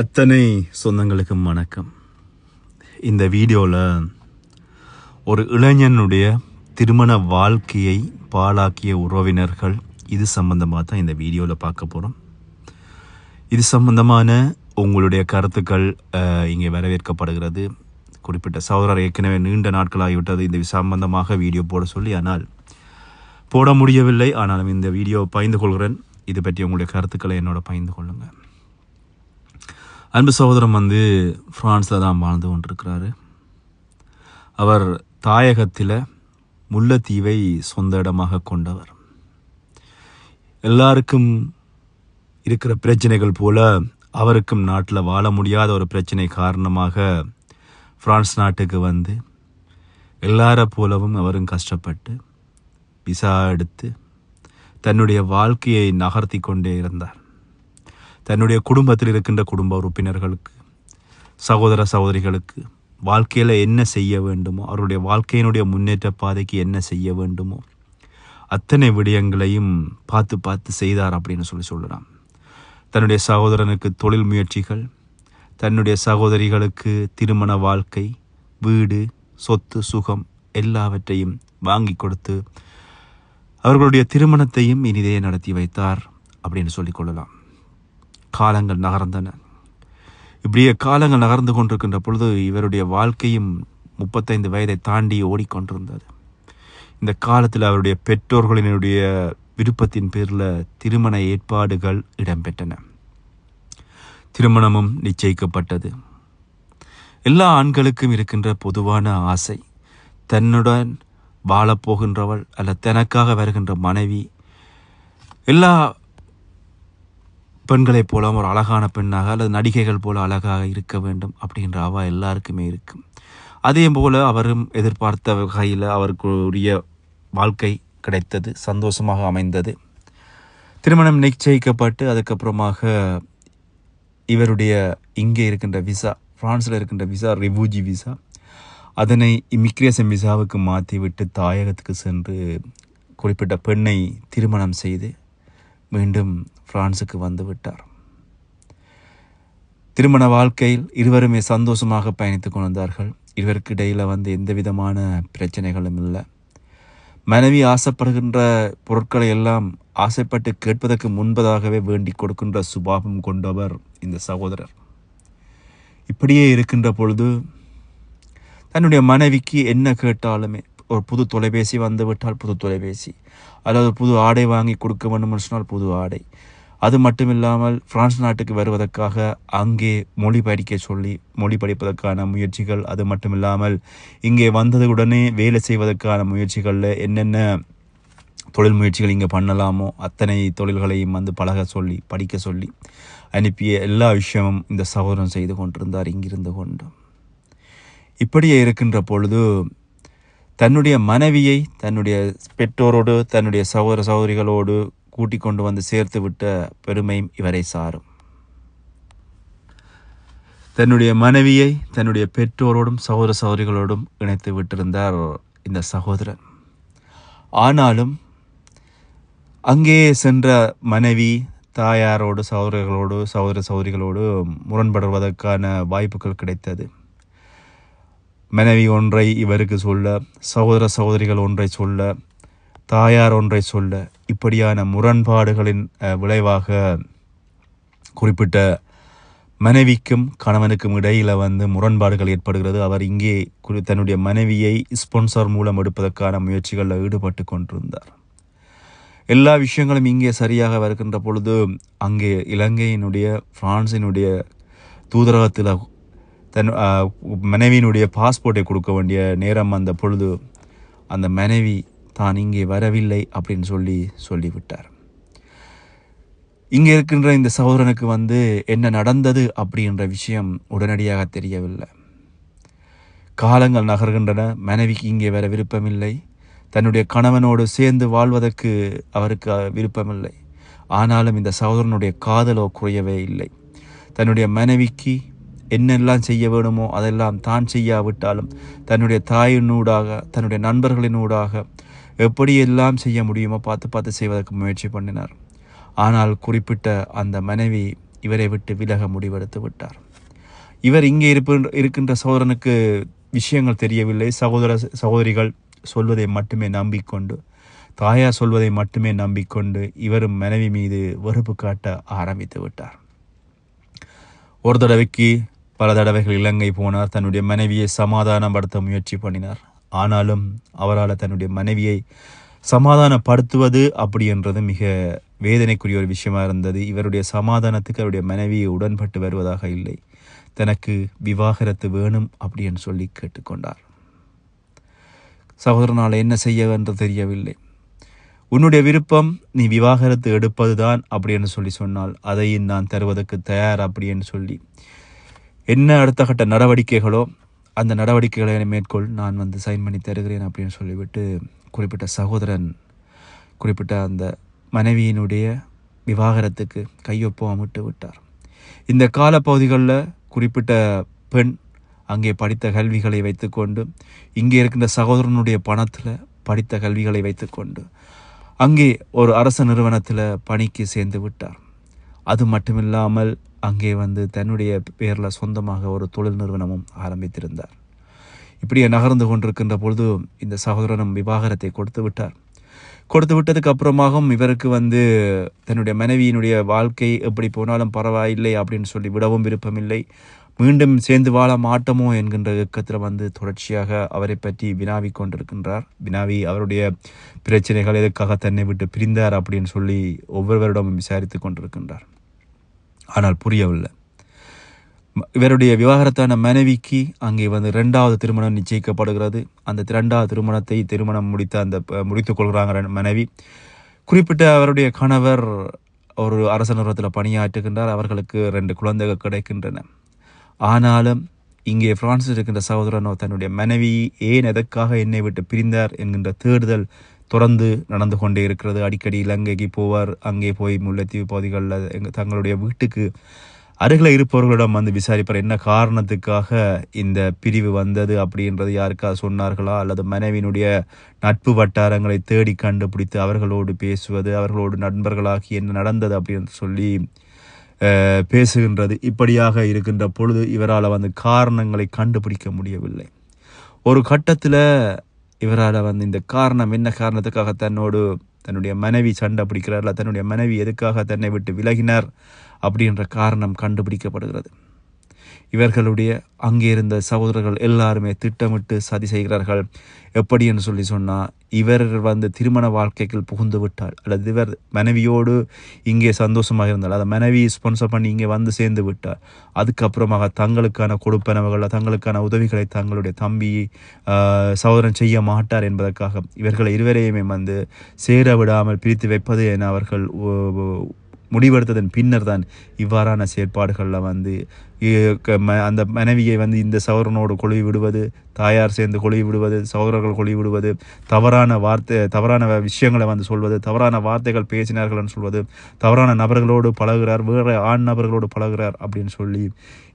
அத்தனை சொந்தங்களுக்கும் வணக்கம். இந்த வீடியோவில் ஒரு இளைஞனுடைய திருமண வாழ்க்கையை பாழாக்கிய உறவினர்கள் இது சம்பந்தமாக தான் இந்த வீடியோவில் பார்க்க போகிறோம் இது சம்பந்தமான உங்களுடைய கருத்துக்கள் இங்கே வரவேற்கப்படுகிறது. குறிப்பிட்ட சகோதரர் ஏற்கனவே நீண்ட நாட்களாகிவிட்டது. இந்த சம்பந்தமாக வீடியோ போட சொல்லி ஆனால் போட முடியவில்லை. ஆனாலும் இந்த வீடியோவை பகிர்ந்து கொள்கிறேன். இது பற்றி உங்களுடைய கருத்துக்களை என்னோட பகிர்ந்து கொள்ளுங்கள் அன்பு சகோதரம் வந்து ஃப்ரான்ஸில் தான் வாழ்ந்து கொண்டிருக்கிறாரு. அவர் தாயகத்தில் முல்லைத்தீவை சொந்த இடமாக கொண்டவர். எல்லாருக்கும் இருக்கிற பிரச்சனைகள் போல அவருக்கும் நாட்டில் வாழ முடியாத ஒரு பிரச்சனை காரணமாக பிரான்ஸ் நாட்டுக்கு வந்து எல்லார போலவும் அவரும் கஷ்டப்பட்டு விசா எடுத்து தன்னுடைய வாழ்க்கையை நகர்த்தி கொண்டே இருந்தார். தன்னுடைய குடும்பத்தில் இருக்கின்ற குடும்ப உறுப்பினர்களுக்கு சகோதர சகோதரிகளுக்கு வாழ்க்கையில் என்ன செய்ய வேண்டுமோ அவருடைய வாழ்க்கையினுடைய முன்னேற்ற பாதைக்கு என்ன செய்ய வேண்டுமோ அத்தனை விடயங்களையும் பார்த்து பார்த்து செய்தார் அப்படின்னு சொல்லி சொல்லலாம் தன்னுடைய சகோதரனுக்கு தொழில் முயற்சிகள் தன்னுடைய சகோதரிகளுக்கு திருமண வாழ்க்கை வீடு சொத்து சுகம் எல்லாவற்றையும் வாங்கி கொடுத்து அவர்களுடைய திருமணத்தையும் இனிதே நடத்தி வைத்தார் அப்படின்னு சொல்லிக் கொள்ளலாம். காலங்கள் நகர்ந்தன. இப்படியே காலங்கள் நகர்ந்து கொண்டிருக்கின்ற பொழுது இவருடைய வாழ்க்கையும் முப்பத்தைந்து வயதை தாண்டி ஓடிக்கொண்டிருந்தது. இந்த காலத்தில் அவருடைய பெற்றோர்களினுடைய விருப்பத்தின் பேரில் திருமண ஏற்பாடுகள் இடம்பெற்றன. திருமணமும் நிச்சயிக்கப்பட்டது. எல்லா ஆண்களுக்கும் இருக்கின்ற பொதுவான ஆசை தன்னுடன் வாழப்போகின்றவள் அல்ல தனக்காக வருகின்ற மனைவி எல்லா பெண்களைப் போல ஒரு அழகான பெண்ணாக அல்லது நடிகைகள் போல அழகாக இருக்க வேண்டும் அப்படின்ற அவா எல்லாருக்குமே இருக்கும். அதே போல அவரும் எதிர்பார்த்த வகையில் அவருக்கு உரிய வாழ்க்கை கிடைத்தது சந்தோஷமாக அமைந்தது. திருமணம் நிச்சயிக்கப்பட்டு அதுக்கப்புறமாக இவருடைய இங்கே இருக்கின்ற விசா பிரான்ஸில் இருக்கின்ற விசா ரிவூஜி விசா அதனை இமிக்ரேஷன் விசாவுக்கு மாற்றிவிட்டு தாயகத்துக்கு சென்று குறிப்பிட்ட பெண்ணை திருமணம் செய்து மீண்டும் பிரான்சுக்கு வந்து விட்டார். திருமண வாழ்க்கையில் இருவருமே சந்தோஷமாக பயணித்து கொண்டார்கள் இருவருக்கு இடையில் வந்து எந்த விதமான பிரச்சனைகளும் இல்லை. மனைவி ஆசைப்படுகின்ற பொருட்களை எல்லாம் ஆசைப்பட்டு கேட்பதற்கு முன்பதாகவே வேண்டி கொடுக்கின்ற சுபாவம் கொண்டவர் இந்த சகோதரர். இப்படியே இருக்கின்ற பொழுது தன்னுடைய மனைவிக்கு என்ன கேட்டாலுமே ஒரு புது தொலைபேசி வந்துவிட்டால் புது தொலைபேசி அல்லது புது ஆடை வாங்கி கொடுக்க வேண்டும் சொன்னால் புது ஆடை. அது மட்டும் இல்லாமல் பிரான்ஸ் நாட்டுக்கு வருவதற்காக அங்கே மொழி படிக்க சொல்லி மொழி படிப்பதற்கான முயற்சிகள் அது மட்டும் இல்லாமல் இங்கே வந்ததுடனே வேலை செய்வதற்கான முயற்சிகளில் என்னென்ன தொழில் முயற்சிகள் இங்கே பண்ணலாமோ அத்தனை தொழில்களையும் வந்து பழக சொல்லி படிக்க சொல்லி அனுப்பிய எல்லா விஷயமும் இந்த சகோதரன் செய்து கொண்டிருந்தார் இங்கிருந்து கொண்டு. இப்படியே இருக்கின்ற பொழுது தன்னுடைய மனைவியை தன்னுடைய பெற்றோரோடு தன்னுடைய சகோதர சகோதரிகளோடு கூட்டிக் கொண்டு வந்து சேர்த்து விட்ட பெருமையும் இவரை சாரும். தன்னுடைய மனைவியை தன்னுடைய பெற்றோரோடும் சகோதர சகோதரிகளோடும் இணைத்து விட்டிருந்தார் இந்த சகோதரன். ஆனாலும் அங்கே சென்ற மனைவி தாயாரோடு சகோதரர்களோடு சகோதர சகோதரிகளோடு முரண்படுவதற்கான வாய்ப்புகள் கிடைத்தது. மனைவி ஒன்றை இவருக்கு சொல்ல சகோதர சகோதரிகள் ஒன்றை சொல்ல தாயார் ஒன்றை சொல்ல இப்படியான முரண்பாடுகளின் விளைவாக குறிப்பிட்ட மனைவிக்கும் கணவனுக்கும் இடையில் வந்து முரண்பாடுகள் ஏற்படுகிறது. அவர் இங்கே குறி- தன்னுடைய மனைவியை ஸ்பான்சர் மூலம் எடுப்பதற்கான முயற்சிகளில் ஈடுபட்டு கொண்டிருந்தார். எல்லா விஷயங்களும் இங்கே சரியாக வருகின்ற பொழுது அங்கே இலங்கையினுடைய பிரான்சினுடைய தூதரகத்தில் தன் மனைவியினுடைய பாஸ்போர்ட்டை கொடுக்க வேண்டிய நேரம் வந்த பொழுது அந்த மனைவி தான் இங்கே வரவில்லை அப்படின்னு சொல்லி சொல்லிவிட்டார். இங்கே இருக்கின்ற இந்த சகோதரனுக்கு வந்து என்ன நடந்தது அப்படின்ற விஷயம் உடனடியாக தெரியவில்லை. காலங்கள் நகர்கின்றன மனைவிக்கு இங்கே வர விருப்பமில்லை தன்னுடைய கணவனோடு சேர்ந்து வாழ்வதற்கு அவருக்கு விருப்பமில்லை. ஆனாலும் இந்த சகோதரனுடைய காதலோ குறையவே இல்லை. தன்னுடைய மனைவிக்கு என்னெல்லாம் செய்ய வேணுமோ அதெல்லாம் தான் செய்யாவிட்டாலும் தன்னுடைய தாயினூடாக தன்னுடைய நண்பர்களினூடாக எப்படியெல்லாம் செய்ய முடியுமோ பார்த்து பார்த்து செய்வதற்கு முயற்சி பண்ணினார். ஆனால் குறிப்பிட்ட அந்த மனைவி இவரை விட்டு விலக முடிவெடுத்து விட்டார். இவர் இங்கே இருப்ப இருக்கின்ற சகோதரனுக்கு விஷயங்கள் தெரியவில்லை. சகோதர சகோதரிகள் சொல்வதை மட்டுமே நம்பிக்கொண்டு தாயார் சொல்வதை மட்டுமே நம்பிக்கொண்டு இவரும் மனைவி மீது வெறுப்பு காட்ட ஆரம்பித்து விட்டார். ஒரு தடவைக்கு பல தடவைகள் இலங்கை போனார். தன்னுடைய மனைவியை சமாதானப்படுத்த முயற்சி பண்ணினார். ஆனாலும் அவரால் தன்னுடைய மனைவியை சமாதானப்படுத்துவது அப்படி என்றது மிக வேதனைக்குரிய ஒரு விஷயமா இருந்தது. இவருடைய சமாதானத்துக்கு அவருடைய மனைவியை உடன்பட்டு வருவதாக இல்லை. தனக்கு விவாகரத்து வேணும் அப்படின்னு சொல்லி கேட்டுக்கொண்டார். சகோதரனால் என்ன செய்ய என்று தெரியவில்லை. உன்னுடைய விருப்பம் நீ விவாகரத்து எடுப்பதுதான் அப்படின்னு சொல்லி சொன்னால் அதையும் நான் தருவதற்கு தயார் அப்படின்னு சொல்லி. என்ன அடுத்த கட்ட நடவடிக்கைகளோ அந்த நடவடிக்கைகளை மேற்கொள் நான் வந்து சைன் பண்ணி தருகிறேன் அப்படின்னு சொல்லிவிட்டு குறிப்பிட்ட சகோதரன் குறிப்பிட்ட அந்த மனைவியினுடைய விவாகரத்துக்கு கையொப்பம் விட்டு விட்டார். இந்த காலப்பகுதிகளில் குறிப்பிட்ட பெண் அங்கே படித்த கல்விகளை வைத்துக்கொண்டு இங்கே இருக்கின்ற சகோதரனுடைய பணத்தில் படித்த கல்விகளை வைத்துக்கொண்டு அங்கே ஒரு அரச நிறுவனத்தில் பணிக்கு சேர்ந்து விட்டார். அது மட்டுமில்லாமல் அங்கே வந்து தன்னுடைய பேரில் சொந்தமாக ஒரு தொழில் நிறுவனமும் ஆரம்பித்திருந்தார். இப்படியே நகர்ந்து கொண்டிருக்கின்ற பொழுது இந்த சகோதரனும் விவாகரத்தை கொடுத்து விட்டார். கொடுத்து விட்டதுக்கு அப்புறமாகவும் இவருக்கு வந்து தன்னுடைய மனைவியினுடைய வாழ்க்கை எப்படி போனாலும் பரவாயில்லை அப்படின்னு சொல்லி விடவும் விருப்பமில்லை. மீண்டும் சேர்ந்து வாழ மாட்டோமோ என்கின்ற இயக்கத்தில் வந்து தொடர்ச்சியாக அவரை பற்றி வினாவி கொண்டிருக்கின்றார். வினாவி அவருடைய பிரச்சனைகள் எதுக்காக தன்னை விட்டு பிரிந்தார் அப்படின்னு சொல்லி ஒவ்வொருவரிடமும் விசாரித்து கொண்டிருக்கின்றார். ஆனால் புரியவில்லை. இவருடைய விவாகரத்தான மனைவிக்கு அங்கே வந்து ரெண்டாவது திருமணம் நிச்சயிக்கப்படுகிறது. அந்த இரண்டாவது திருமணத்தை திருமணம் முடித்த அந்த முடித்து கொள்கிறாங்க மனைவி. குறிப்பிட்ட அவருடைய கணவர் ஒரு அரச நிறுவனத்தில் பணியாற்றுகின்றார். அவர்களுக்கு ரெண்டு குழந்தைகள் கிடைக்கின்றன. ஆனாலும் இங்கே பிரான்சில் இருக்கின்ற சகோதரனோ தன்னுடைய மனைவி ஏன் எதற்காக என்னை விட்டு பிரிந்தார் என்கின்ற தேடுதல் தொடர்ந்து நடந்து கொண்டே இருக்கிறது. அடிக்கடி இலங்கைக்கு போவார். அங்கே போய் முல்லைத்தீவு பகுதிகளில் எங்கள் தங்களுடைய வீட்டுக்கு அருகில் இருப்பவர்களிடம் வந்து விசாரிப்பார். என்ன காரணத்துக்காக இந்த பிரிவு வந்தது அப்படின்றது யாருக்காவது சொன்னார்களா? அல்லது மனைவியினுடைய நட்பு வட்டாரங்களை தேடி கண்டுபிடித்து அவர்களோடு பேசுவது அவர்களோடு நண்பர்களாகி என்ன நடந்தது அப்படின்னு சொல்லி பேசுகின்றது. இப்படியாக இருக்கின்ற பொழுது இவரால் வந்து காரணங்களை கண்டுபிடிக்க முடியவில்லை. ஒரு கட்டத்தில் இவரால் வந்து இந்த காரணம் என்ன காரணத்துக்காக தன்னோடு தன்னுடைய மனைவி சண்டை பிடிக்கிறார் தன்னுடைய மனைவி எதுக்காக தன்னை விட்டு விலகினார் அப்படின்ற காரணம் கண்டுபிடிக்கப்படுகிறது. இவர்களுடைய அங்கே இருந்த சகோதரர்கள் எல்லாருமே திட்டமிட்டு சதி செய்கிறார்கள். எப்படி என்று சொல்லி சொன்னால் இவர் வந்து திருமண வாழ்க்கைக்குள் புகுந்து விட்டால் அல்லது இவர் மனைவியோடு இங்கே சந்தோஷமாக இருந்தால் அதை மனைவி ஸ்பான்சர் பண்ணி இங்கே வந்து சேர்ந்து விட்டால் அதுக்கப்புறமாக தங்களுக்கான கொடுப்பனவுகள் தங்களுக்கான உதவிகளை தங்களுடைய தம்பி சகோதரன் செய்ய மாட்டார் என்பதற்காக இவர்கள் இருவரையுமே வந்து சேர விடாமல் பிரித்து வைப்பது என அவர்கள் முடிவெடுத்ததன் பின்னர் தான் இவ்வாறான செயற்பாடுகளில் வந்து க- ம- அந்த மனைவியை வந்து இந்த சகோதரனோடு கொழுவி விடுவது தாயார் சேர்ந்து கொழுவி விடுவது சகோதரர்கள் கொழுவி விடுவது தவறான வார்த்தை தவறான விஷயங்களை வந்து சொல்வது தவறான வார்த்தைகள் பேசினார்கள்னு சொல்வது தவறான நபர்களோடு பழகிறார் வேறு ஆண் நபர்களோடு பழகுறார் அப்படின்னு சொல்லி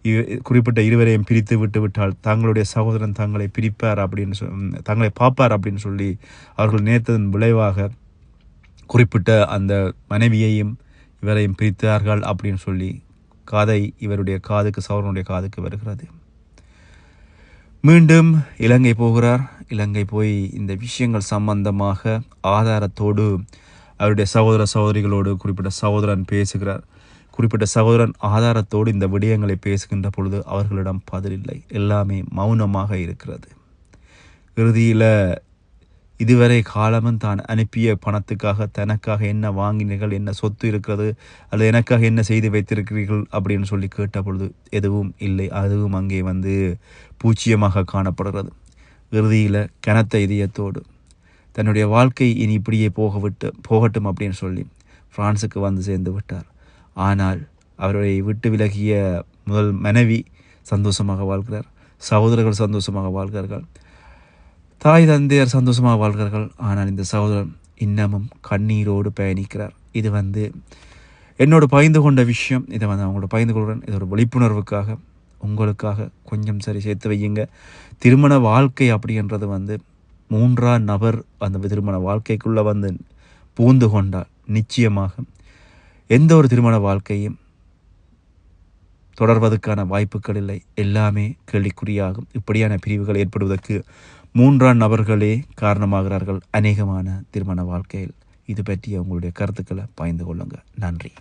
இ- குறிப்பிட்ட இருவரையும் பிரித்து விட்டு விட்டால் தங்களுடைய சகோதரன் தங்களை பிரிப்பார் அப்படின்னு சொல் தங்களை பார்ப்பார் அப்படின்னு சொல்லி அவர்கள் நினைத்ததன் விளைவாக குறிப்பிட்ட அந்த மனைவியையும் இவரையும் பிரித்தார்கள் அப்படின்னு சொல்லி கதை இவருடைய காதுக்கு சௌரனுடைய காதுக்கு வருகிறது. மீண்டும் இலங்கை போகிறார். இலங்கை போய் இந்த விஷயங்கள் சம்பந்தமாக ஆதாரத்தோடு அவருடைய சகோதர சகோதரிகளோடு குறிப்பிட்ட சகோதரன் பேசுகிறார். குறிப்பிட்ட சகோதரன் ஆதாரத்தோடு இந்த விடயங்களை பேசுகின்ற பொழுது அவர்களிடம் பதில் இல்லை. எல்லாமே மௌனமாக இருக்கிறது. இறுதியில் இதுவரை காலமும் தான் அனுப்பிய பணத்துக்காக தனக்காக என்ன வாங்கினீர்கள் என்ன சொத்து இருக்கிறது அல்லது எனக்காக என்ன செய்து வைத்திருக்கிறீர்கள் அப்படின்னு சொல்லி கேட்ட பொழுது எதுவும் இல்லை. அதுவும் அங்கே வந்து பூச்சியமாக காணப்படுகிறது. இறுதியில் கனத்த இதயத்தோடு தன்னுடைய வாழ்க்கை இனி இப்படியே போகவிட்டு போகட்டும் அப்படின்னு சொல்லி பிரான்சுக்கு வந்து சேர்ந்து விட்டார். ஆனால் அவரை விட்டு விலகிய முதல் மனைவி சந்தோஷமாக வாழ்கிறார். சகோதரர்கள் சந்தோஷமாக வாழ்கிறார்கள். தாய் தந்தையர் சந்தோஷமாக வாழ்கிறார்கள். ஆனால் இந்த சகோதரன் இன்னமும் கண்ணீரோடு பயணிக்கிறார். இது வந்து என்னோட பகிர்ந்து கொண்ட விஷயம். இதை வந்து அவங்களோட பகிர்ந்து கொள்கிறேன். இது ஒரு விழிப்புணர்வுக்காக உங்களுக்காக கொஞ்சம் சரி சேர்த்து வையுங்க. திருமண வாழ்க்கை அப்படின்றது வந்து மூன்றாம் நபர் அந்த திருமண வாழ்க்கைக்குள்ளே வந்து பூந்து கொண்டால் நிச்சயமாக எந்த ஒரு திருமண வாழ்க்கையும் தொடர்வதற்கான வாய்ப்புகள் இல்லை. எல்லாமே கேள்விக்குறியாகும். இப்படியான பிரிவுகள் ஏற்படுவதற்கு மூன்றாம் நபர்களே காரணமாகிறார்கள் அநேகமான திருமண வாழ்க்கையில். இது பற்றிய உங்களுடைய கருத்துக்களை பகிர்ந்து கொள்ளுங்கள். நன்றி.